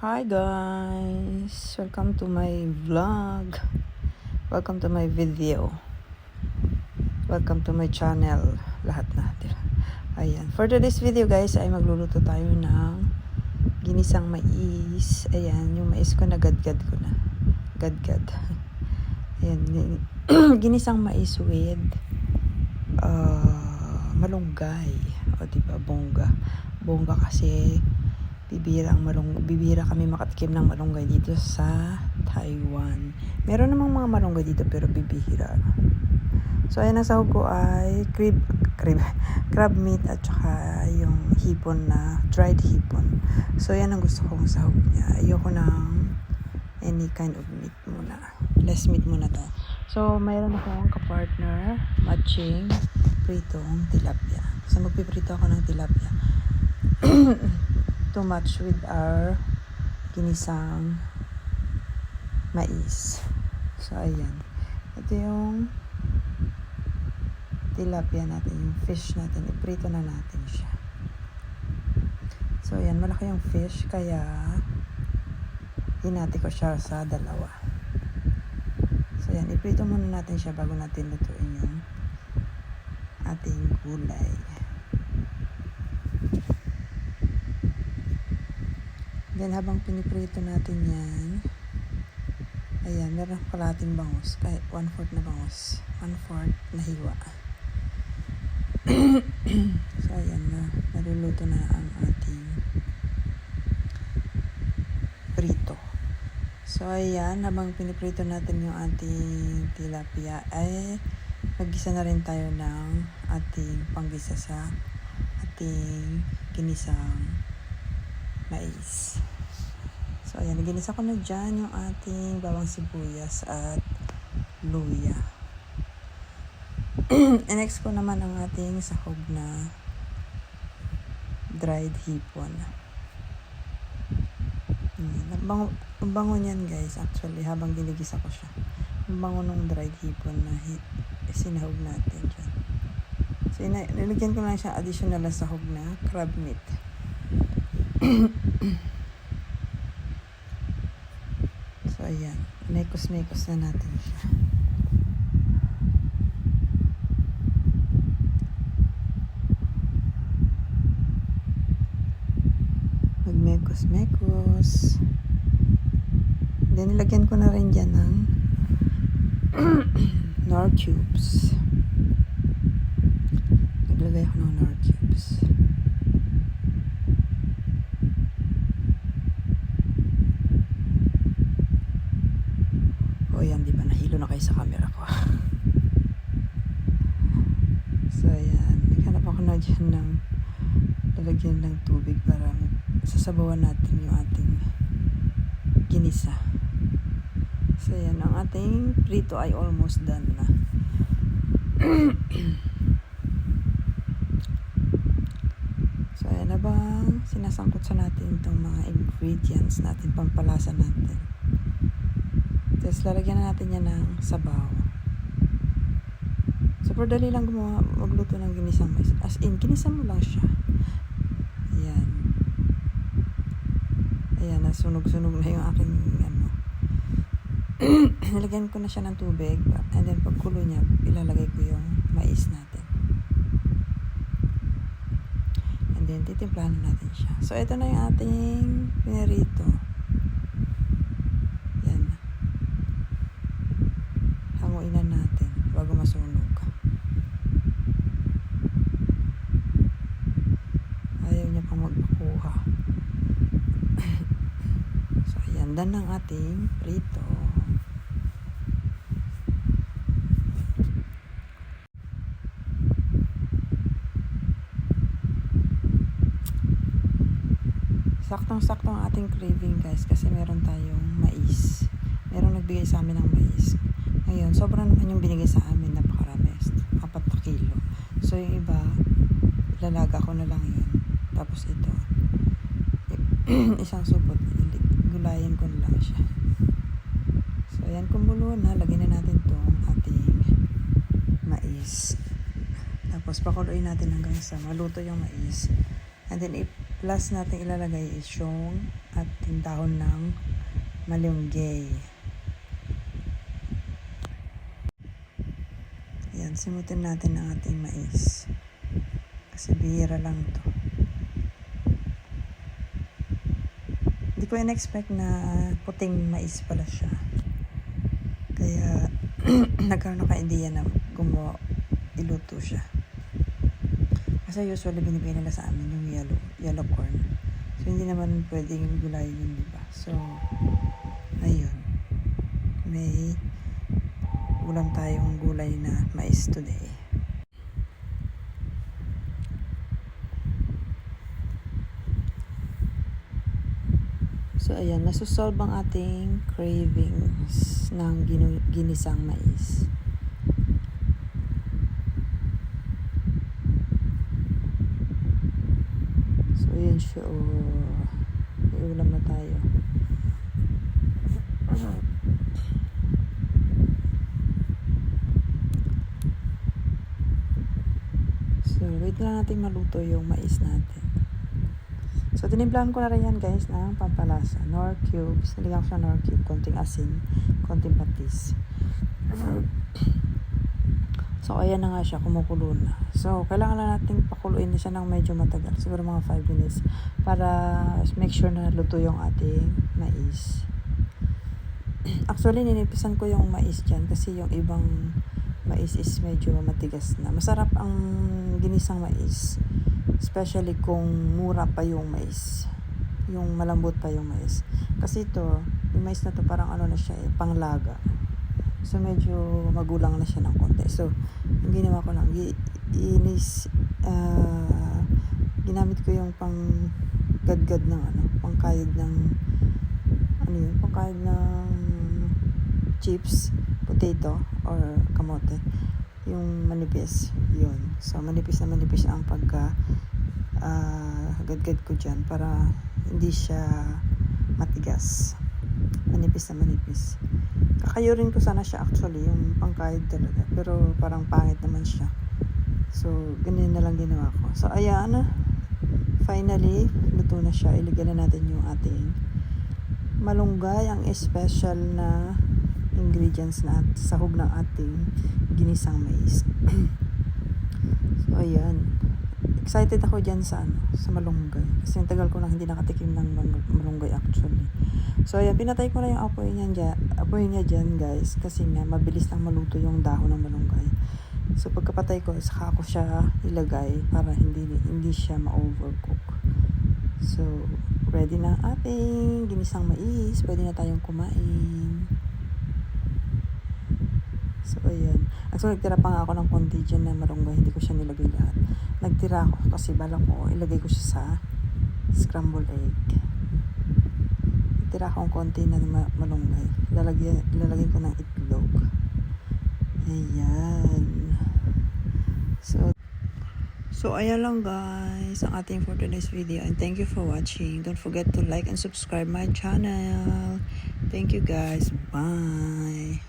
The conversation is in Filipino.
Hi guys! Welcome to my vlog. Welcome to my video. Welcome to my channel. Lahat natin. Ayan. For today's video guys ay magluluto tayo ng ginisang mais. Ayan. Yung mais ko na gadgad ko na. Gadgad. Ayan. gin- Ginisang mais with uh, malunggay. O diba? Bongga. Bongga kasi bibira ang malung bibira kami makatikim ng malunggay dito sa Taiwan. Meron namang mga malunggay dito pero bibihira. So ayan ang sahog ko ay crib, crib, crab meat at saka yung hipon na dried hipon. So yan ang gusto kong sahog niya. Ayoko ng any kind of meat muna. Less meat muna to. So mayroon akong kapartner matching pritong tilapia. So magpiprito ako ng tilapia. to match with our ginisang mais. So, ayan. Ito yung tilapia natin, yung fish natin. Iprito na natin siya. So, ayan. Malaki yung fish, kaya hinati ko siya sa dalawa. So, ayan. Iprito muna natin siya bago natin lutuin yung ating gulay. Then habang piniprito natin yan, ayan, meron kalating bangus, kahit one-fourth na bangus, one-fourth na hiwa. so ayan na, naluluto na ang ating prito. So ayan, habang piniprito natin yung ating tilapia, ay magisa na rin tayo ng ating panggisa sa ating ginisang mais. So, ayan, ginisa ko na dyan yung ating bawang sibuyas at luya. Next ko naman ang ating sahog na dried hipon. Ang bango, ang bango niyan guys, actually, habang ginigisa ko siya. Ang bango nung dried hipon na hi- sinahog natin dyan. So, nilagyan ko lang siya additional na sahog na crab meat. So, ayan. Mekos-mekos na natin siya. Magmekos-mekos. Then, nilagyan ko na rin dyan ng nor cubes. Naglagay ako ng nor cubes. O yan, di ba? Kayo sa camera ko. so, ayan. Naghanap ako na dyan ng lalagyan ng tubig para sasabawan natin yung ating ginisa. So, ayan. Ang ating prito ay almost done na. so, ayan na bang sinasangkot sa natin itong mga ingredients natin, pampalasa natin. Tapos lalagyan na natin yan ng sabaw. Super dali lang gumawa, magluto ng ginisang mais. As in, ginisa mo lang siya. Ayan. Ayan, nasunog-sunog na yung aking ano. Nilagyan ko na siya ng tubig. And then pagkulo niya, ilalagay ko yung mais natin. And then titimplahan na natin siya. So, ito na yung ating pinarito. Yan. Hanguin na natin bago masunog. Ayaw niya pang magpakuha. so, ayan. Dan ang ating prito. Saktong-sakto ang ating craving guys kasi meron tayong mais. Meron nagbigay sa amin ng mais. Ngayon, sobrang naman yung binigay sa amin, napakarami. Apat na kilo. So, yung iba, ilalaga ko na lang yun. Tapos ito, isang supot, gulayin ko na lang siya. So, ayan, kumulo na. Lagyan na natin tong ating mais. Tapos, pakuluin natin hanggang sa maluto yung mais. And then, ip- last natin ilalagay is yung ating dahon ng malunggay. Yan, simutin natin ang ating mais. Kasi bihira lang to. Hindi ko in-expect na puting mais pala siya. Kaya, nagkaroon ako idea na gumawa, iluto siya. Kasi usually binibigay nila sa amin yung yellow, yellow corn. So, hindi naman pwedeng gulay yun, di ba? So, ayun. May ulam tayong gulay na mais today. So, ayan. Nasusolve ang ating cravings ng ginisang mais. So, ayan siya. Oh. May ulam na tayo. Lang natin maluto yung mais natin. So, tinimplahan ko na rin yan guys ng pampalasa. Nor cubes. Nilagyan ko sa nor cube. Konting asin. Konting patis. So, ayan na nga siya. Kumukulo na. So, kailangan na natin pakuluin siya ng medyo matagal. Siguro mga 5 minutes. Para make sure na naluto yung ating mais. Actually, ninipisan ko yung mais dyan. Kasi yung ibang mais is medyo matigas na. Masarap ang ginisang mais. Especially kung mura pa yung mais. Yung malambot pa yung mais. Kasi ito, yung mais na to parang ano na siya eh, panglaga. So, medyo magulang na siya ng konti. So, yung ginawa ko lang, inis, ah, ginamit ko yung pang gadgad ng ano, pangkayod ng, ano yun, pangkayod ng chips, potato, or kamote. Yung manipis, yun. So, manipis na manipis ang pagka ah, gadgad ko dyan para hindi siya matigas. Manipis na manipis. Kakayurin ko sana siya actually, yung pangkayod talaga. Pero parang pangit naman siya. So, ganyan na lang ginawa ko. So, ayan na. Finally, luto na siya. Iligyan na natin yung ating malunggay, ang special na ingredients na at sahog ng ating ginisang mais. so, ayan. Excited ako dyan sa ano, sa malunggay. Kasi ang tagal ko nang hindi nakatikim ng mal- malunggay actually. So, ayan, pinatay ko na yung apoy niya dyan, apoy niya dyan, guys. Kasi nga, mabilis lang maluto yung dahon ng malunggay. So, pagkapatay ko, saka ko siya ilagay para hindi, hindi siya ma-overcook. So, ready na ating ginisang mais. Pwede na tayong kumain. So, ayan. Actually, nagtira pa nga ako ng dyan na marunggay. Hindi ko siya nilagay lahat. Nagtira ako kasi bala ko, ilagay ko siya sa scrambled egg. Nagtira akong konti na ma- malunggay. Lalagay, lalagay ko ng itlog. Ayan. So, So, ayan lang guys, ang ating for today's video. And thank you for watching. Don't forget to like and subscribe my channel. Thank you guys. Bye.